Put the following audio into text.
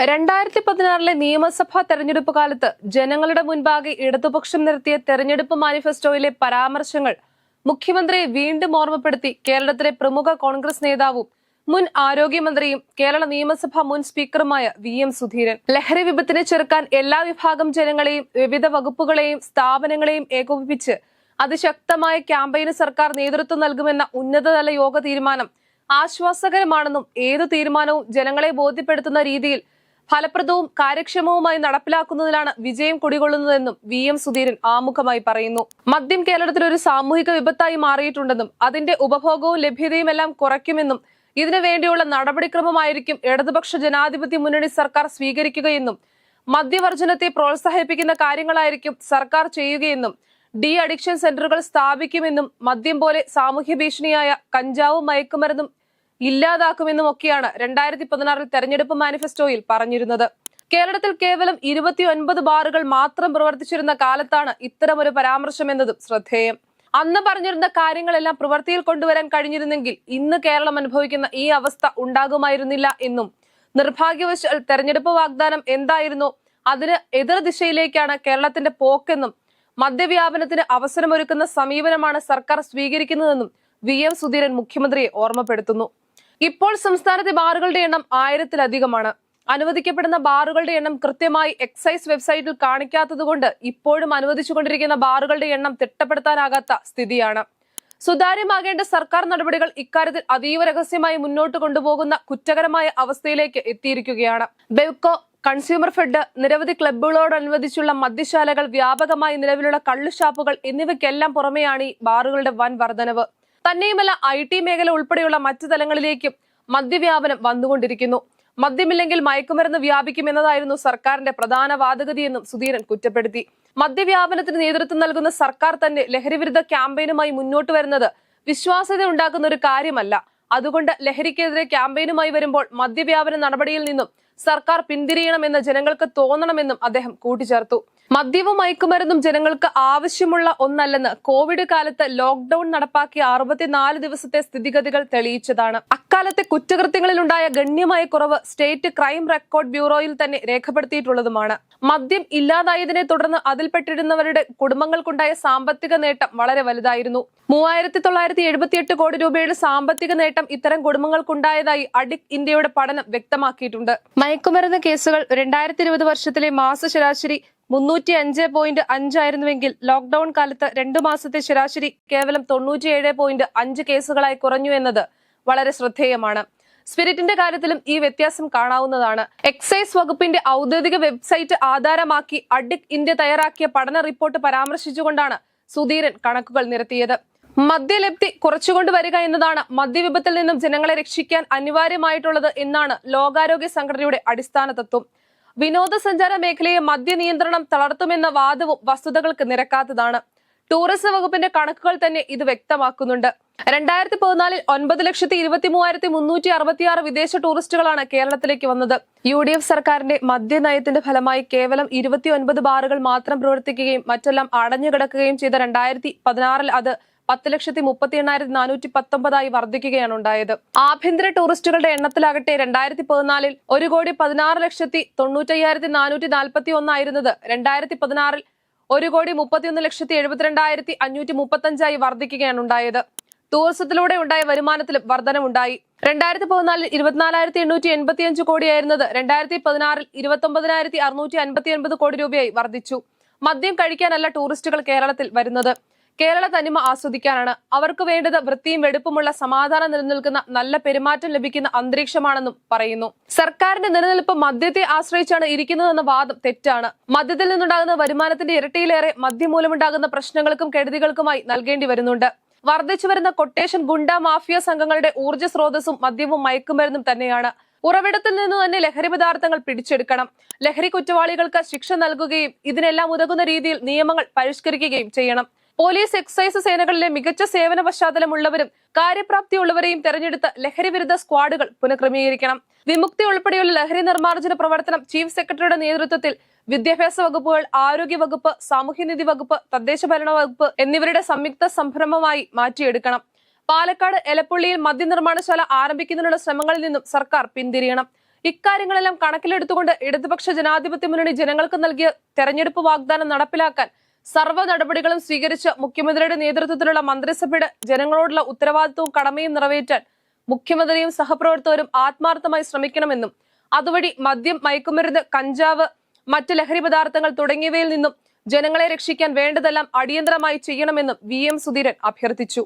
രണ്ടായിരത്തി പതിനാറിലെ നിയമസഭാ തെരഞ്ഞെടുപ്പ് കാലത്ത് ജനങ്ങളുടെ മുൻപാകെ ഇടതുപക്ഷം നിർത്തിയ തെരഞ്ഞെടുപ്പ് മാനിഫെസ്റ്റോയിലെ പരാമർശങ്ങൾ മുഖ്യമന്ത്രിയെ വീണ്ടും ഓർമ്മപ്പെടുത്തി കേരളത്തിലെ പ്രമുഖ കോൺഗ്രസ് നേതാവും മുൻ ആരോഗ്യമന്ത്രിയും കേരള നിയമസഭാ മുൻ സ്പീക്കറുമായ വി എം സുധീരൻ. ലഹരി വിപത്തിനെ ചെറുക്കാൻ എല്ലാ വിഭാഗം ജനങ്ങളെയും വിവിധ വകുപ്പുകളെയും സ്ഥാപനങ്ങളെയും ഏകോപിപ്പിച്ച് അതിശക്തമായ ക്യാമ്പയിന് സർക്കാർ നേതൃത്വം നൽകുമെന്ന ഉന്നതതല യോഗ തീരുമാനം ആശ്വാസകരമാണെന്നും ഏത് തീരുമാനവും ജനങ്ങളെ ബോധ്യപ്പെടുത്തുന്ന രീതിയിൽ ഫലപ്രദവും കാര്യക്ഷമവുമായി നടപ്പിലാക്കുന്നതിലാണ് വിജയം കുടികൊള്ളുന്നതെന്നും വി എം സുധീരൻ ആമുഖമായി പറയുന്നു. മദ്യം കേരളത്തിൽ ഒരു സാമൂഹിക വിപത്തായി മാറിയിട്ടുണ്ടെന്നും അതിന്റെ ഉപഭോഗവും ലഭ്യതയും എല്ലാം കുറയ്ക്കുമെന്നും ഇതിനു വേണ്ടിയുള്ള നടപടിക്രമമായിരിക്കും ഇടതുപക്ഷ ജനാധിപത്യ മുന്നണി സർക്കാർ സ്വീകരിക്കുകയെന്നും മദ്യവർജനത്തെ പ്രോത്സാഹിപ്പിക്കുന്ന കാര്യങ്ങളായിരിക്കും സർക്കാർ ചെയ്യുകയെന്നും ഡി അഡിക്ഷൻ സെന്ററുകൾ സ്ഥാപിക്കുമെന്നും മദ്യം പോലെ സാമൂഹ്യ ഭീഷണിയായ കഞ്ചാവും മയക്കുമരുന്നും ഇല്ലാതാക്കുമെന്നും ഒക്കെയാണ് രണ്ടായിരത്തി പതിനാറിൽ തെരഞ്ഞെടുപ്പ് മാനിഫെസ്റ്റോയിൽ പറഞ്ഞിരുന്നത്. കേരളത്തിൽ കേവലം ഇരുപത്തി ഒൻപത് ബാറുകൾ മാത്രം പ്രവർത്തിച്ചിരുന്ന കാലത്താണ് ഇത്തരമൊരു പരാമർശം എന്നതും ശ്രദ്ധേയം. അന്ന് പറഞ്ഞിരുന്ന കാര്യങ്ങളെല്ലാം പ്രവൃത്തിയിൽ കൊണ്ടുവരാൻ കഴിഞ്ഞിരുന്നെങ്കിൽ ഇന്ന് കേരളം അനുഭവിക്കുന്ന ഈ അവസ്ഥ ഉണ്ടാകുമായിരുന്നില്ല എന്നും. നിർഭാഗ്യവശാൽ തെരഞ്ഞെടുപ്പ് വാഗ്ദാനം എന്തായിരുന്നു? അതിന് എതിർ ദിശയിലേക്കാണ് കേരളത്തിന്റെ പോക്കെന്നും. മദ്യവ്യാപനത്തിന് അവസരമൊരുക്കുന്ന സമീപനമാണ് സർക്കാർ സ്വീകരിക്കുന്നതെന്നും വി എം സുധീരൻ മുഖ്യമന്ത്രിയെ ഓർമ്മപ്പെടുത്തുന്നു. ഇപ്പോൾ സംസ്ഥാനത്തെ ബാറുകളുടെ എണ്ണം ആയിരത്തിലധികമാണ്. അനുവദിക്കപ്പെടുന്ന ബാറുകളുടെ എണ്ണം കൃത്യമായി എക്സൈസ് വെബ്സൈറ്റിൽ കാണിക്കാത്തതുകൊണ്ട് ഇപ്പോഴും അനുവദിച്ചുകൊണ്ടിരിക്കുന്ന ബാറുകളുടെ എണ്ണം തിട്ടപ്പെടുത്താനാകാത്ത സ്ഥിതിയാണ്. സുതാര്യമാകേണ്ട സർക്കാർ നടപടികൾ ഇക്കാര്യത്തിൽ അതീവ രഹസ്യമായി മുന്നോട്ട് കൊണ്ടുപോകുന്ന കുറ്റകരമായ അവസ്ഥയിലേക്ക് എത്തിയിരിക്കുകയാണ്. ബെവ്കോ കൺസ്യൂമർ ഫെഡ് നിരവധി ക്ലബ്ബുകളോടനുബന്ധിച്ചുള്ള മദ്യശാലകൾ വ്യാപകമായി നിലവിലുള്ള കള്ളുഷാപ്പുകൾ എന്നിവയ്ക്കെല്ലാം പുറമെയാണ് ഈ ബാറുകളുടെ വൻ വർധനവ്. തന്നെയുമല്ല ഐ ടി മേഖല ഉൾപ്പെടെയുള്ള മറ്റു തലങ്ങളിലേക്കും മദ്യവ്യാപനം വന്നുകൊണ്ടിരിക്കുന്നു. മദ്യമില്ലെങ്കിൽ മയക്കുമരുന്ന് വ്യാപിക്കുമെന്നതായിരുന്നു സർക്കാരിന്റെ പ്രധാന വാദഗതിയെന്നും സുധീരൻ കുറ്റപ്പെടുത്തി. മദ്യവ്യാപനത്തിന് നേതൃത്വം നൽകുന്ന സർക്കാർ തന്നെ ലഹരിവിരുദ്ധ ക്യാമ്പയിനുമായി മുന്നോട്ട് വരുന്നത് വിശ്വാസ്യത ഉണ്ടാക്കുന്ന ഒരു കാര്യമല്ല. അതുകൊണ്ട് ലഹരിക്കെതിരെ ക്യാമ്പയിനുമായി വരുമ്പോൾ മദ്യവ്യാപന നടപടിയിൽ നിന്നും സർക്കാർ പിന്തിരിയണമെന്ന് ജനങ്ങൾക്ക് തോന്നണമെന്നും അദ്ദേഹം കൂട്ടിച്ചേർത്തു. മദ്യവും മയക്കുമരുന്നും ജനങ്ങൾക്ക് ആവശ്യമുള്ള ഒന്നല്ലെന്ന് കോവിഡ് കാലത്ത് ലോക്ഡൌൺ നടപ്പാക്കിയ അറുപത്തിനാല് ദിവസത്തെ സ്ഥിതിഗതികൾ തെളിയിച്ചതാണ്. അക്കാലത്തെ കുറ്റകൃത്യങ്ങളിലുണ്ടായ ഗണ്യമായ കുറവ് സ്റ്റേറ്റ് ക്രൈം റെക്കോർഡ് ബ്യൂറോയിൽ തന്നെ രേഖപ്പെടുത്തിയിട്ടുള്ളതുമാണ്. മദ്യം ഇല്ലാതായതിനെ തുടർന്ന് അതിൽപ്പെട്ടിരുന്നവരുടെ കുടുംബങ്ങൾക്കുണ്ടായ സാമ്പത്തിക നേട്ടം വളരെ വലുതായിരുന്നു. മൂവായിരത്തി തൊള്ളായിരത്തി എഴുപത്തിയെട്ട് കോടി രൂപയുടെ സാമ്പത്തിക നേട്ടം ഇത്തരം കുടുംബങ്ങൾക്കുണ്ടായതായി അഡിക് ഇന്ത്യയുടെ പഠനം വ്യക്തമാക്കിയിട്ടുണ്ട്. മയക്കുമരുന്ന് കേസുകൾ രണ്ടായിരത്തി ഇരുപത് വർഷത്തിലെ മാസ ശരാശരി മുന്നൂറ്റി അഞ്ച് പോയിന്റ് അഞ്ചായിരുന്നുവെങ്കിൽ ലോക്ഡൌൺ കാലത്ത് രണ്ടു മാസത്തെ ശരാശരി കേവലം തൊണ്ണൂറ്റിയേഴ് പോയിന്റ് അഞ്ച് കേസുകളായി കുറഞ്ഞു എന്നത് വളരെ ശ്രദ്ധേയമാണ്. സ്പിരിറ്റിന്റെ കാര്യത്തിലും ഈ വ്യത്യാസം കാണാവുന്നതാണ്. എക്സൈസ് വകുപ്പിന്റെ ഔദ്യോഗിക വെബ്സൈറ്റ് ആധാരമാക്കി അഡിക് ഇന്ത്യ തയ്യാറാക്കിയ പഠന റിപ്പോർട്ട് പരാമർശിച്ചുകൊണ്ടാണ് സുധീരൻ കണക്കുകൾ നിരത്തിയത്. മദ്യലബ്ധി കുറച്ചുകൊണ്ട് വരിക എന്നതാണ് മദ്യവിപത്തിൽ നിന്നും ജനങ്ങളെ രക്ഷിക്കാൻ അനിവാര്യമായിട്ടുള്ളത് എന്നാണ് ലോകാരോഗ്യ സംഘടനയുടെ അടിസ്ഥാന തത്വം വിനോദസഞ്ചാര മേഖലയെ മദ്യനിയന്ത്രണം തളർത്തുമെന്ന വാദവും വസ്തുതകൾക്ക് നിരക്കാത്തതാണ്. ടൂറിസം വകുപ്പിന്റെ കണക്കുകൾ തന്നെ ഇത് വ്യക്തമാക്കുന്നുണ്ട്. രണ്ടായിരത്തി പതിനാലിൽ ഒൻപത് ലക്ഷത്തി ഇരുപത്തി മൂവായിരത്തി മുന്നൂറ്റി അറുപത്തിയാറ് വിദേശ ടൂറിസ്റ്റുകളാണ് കേരളത്തിലേക്ക് വന്നത്. യു ഡി എഫ് സർക്കാരിന്റെ മദ്യനയത്തിന്റെ ഫലമായി കേവലം ഇരുപത്തി ഒൻപത് ബാറുകൾ മാത്രം പ്രവർത്തിക്കുകയും മറ്റെല്ലാം അടഞ്ഞുകിടക്കുകയും ചെയ്ത രണ്ടായിരത്തി പതിനാറിൽ അത് പത്ത് ലക്ഷത്തി മുപ്പത്തി എണ്ണായിരത്തി നാനൂറ്റി പത്തൊമ്പതായി വർദ്ധിക്കുകയാണ് ഉണ്ടായത്. ആഭ്യന്തര ടൂറിസ്റ്റുകളുടെ എണ്ണത്തിലാകട്ടെ രണ്ടായിരത്തി പതിനാലിൽ ഒരു കോടി പതിനാറ് ലക്ഷത്തി തൊണ്ണൂറ്റയ്യായിരത്തി നാനൂറ്റി നാൽപ്പത്തി ഒന്നായിരുന്നത് രണ്ടായിരത്തി പതിനാറിൽ ഒരു കോടി മുപ്പത്തിയൊന്ന് ലക്ഷത്തി എഴുപത്തിരണ്ടായിരത്തി അഞ്ഞൂറ്റി മുപ്പത്തഞ്ചായി വർദ്ധിക്കുകയാണ് ഉണ്ടായത്. ടൂറിസത്തിലൂടെ ഉണ്ടായ വരുമാനത്തിലും വർധനമുണ്ടായി. രണ്ടായിരത്തി പതിനാലിൽ ഇരുപത്തിനാലായിരത്തി എണ്ണൂറ്റി എൺപത്തി അഞ്ച് കോടിയായിരുന്നത് രണ്ടായിരത്തി പതിനാറിൽ ഇരുപത്തി കോടി രൂപയായി വർദ്ധിച്ചു. മദ്യം കഴിക്കാനല്ല ടൂറിസ്റ്റുകൾ കേരളത്തിൽ വരുന്നത്. കേരള തനിമ ആസ്വദിക്കാനാണ്. അവർക്ക് വേണ്ടത് വൃത്തിയും വെടുപ്പുമുള്ള സമാധാനം നിലനിൽക്കുന്ന നല്ല പെരുമാറ്റം ലഭിക്കുന്ന അന്തരീക്ഷമാണെന്നും പറയുന്നു. സർക്കാരിന്റെ നിലനിൽപ്പ് മദ്യത്തെ ആശ്രയിച്ചാണ് ഇരിക്കുന്നതെന്ന വാദം തെറ്റാണ്. മദ്യത്തിൽ നിന്നുണ്ടാകുന്ന വരുമാനത്തിന്റെ ഇരട്ടിയിലേറെ മദ്യം മൂലമുണ്ടാകുന്ന പ്രശ്നങ്ങൾക്കും കെടുതികൾക്കുമായി നൽകേണ്ടി വരുന്നുണ്ട്. വർദ്ധിച്ചു വരുന്ന കൊട്ടേഷൻ ഗുണ്ട മാഫിയ സംഘങ്ങളുടെ ഊർജ സ്രോതസ്സും മദ്യവും മയക്കുമരുന്നും തന്നെയാണ്. ഉറവിടത്തിൽ നിന്ന് തന്നെ ലഹരി പദാർത്ഥങ്ങൾ പിടിച്ചെടുക്കണം. ലഹരി കുറ്റവാളികൾക്ക് ശിക്ഷ നൽകുകയും ഇതിനെല്ലാം ഉതകുന്ന രീതിയിൽ നിയമങ്ങൾ പരിഷ്കരിക്കുകയും ചെയ്യണം. പോലീസ് എക്സൈസ് സേനകളിലെ മികച്ച സേവന പശ്ചാത്തലമുള്ളവരും കാര്യപ്രാപ്തിയുള്ളവരെയും തെരഞ്ഞെടുത്ത് ലഹരി വിരുദ്ധ സ്ക്വാഡുകൾ പുനഃക്രമീകരിക്കണം. വിമുക്തി ഉൾപ്പെടെയുള്ള ലഹരി നിർമ്മാർജന പ്രവർത്തനം ചീഫ് സെക്രട്ടറിയുടെ നേതൃത്വത്തിൽ വിദ്യാഭ്യാസ വകുപ്പുകൾ ആരോഗ്യ വകുപ്പ് സാമൂഹ്യനീതി വകുപ്പ് തദ്ദേശ ഭരണ വകുപ്പ് എന്നിവരുടെ സംയുക്ത സംരംഭമായി മാറ്റിയെടുക്കണം. പാലക്കാട് എലപ്പുള്ളിയിൽ മദ്യനിർമ്മാണശാല ആരംഭിക്കുന്നതിനുള്ള ശ്രമങ്ങളിൽ നിന്നും സർക്കാർ പിന്തിരിയണം. ഇക്കാര്യങ്ങളെല്ലാം കണക്കിലെടുത്തുകൊണ്ട് ഇടതുപക്ഷ ജനാധിപത്യ മുന്നണി ജനങ്ങൾക്ക് നൽകിയ തെരഞ്ഞെടുപ്പ് വാഗ്ദാനം നടപ്പിലാക്കാൻ സർവ നടപടികളും സ്വീകരിച്ച് മുഖ്യമന്ത്രിയുടെ നേതൃത്വത്തിലുള്ള മന്ത്രിസഭയുടെ ജനങ്ങളോടുള്ള ഉത്തരവാദിത്വവും കടമയും നിറവേറ്റാൻ മുഖ്യമന്ത്രിയും സഹപ്രവർത്തകരും ആത്മാർത്ഥമായി ശ്രമിക്കണമെന്നും അതുവഴി മദ്യം മയക്കുമരുന്ന് കഞ്ചാവ് മറ്റ് ലഹരി പദാർത്ഥങ്ങൾ തുടങ്ങിയവയിൽ നിന്നും ജനങ്ങളെ രക്ഷിക്കാൻ വേണ്ടതെല്ലാം അടിയന്തരമായി ചെയ്യണമെന്നും വി എം സുധീരൻ അഭ്യർത്ഥിച്ചു.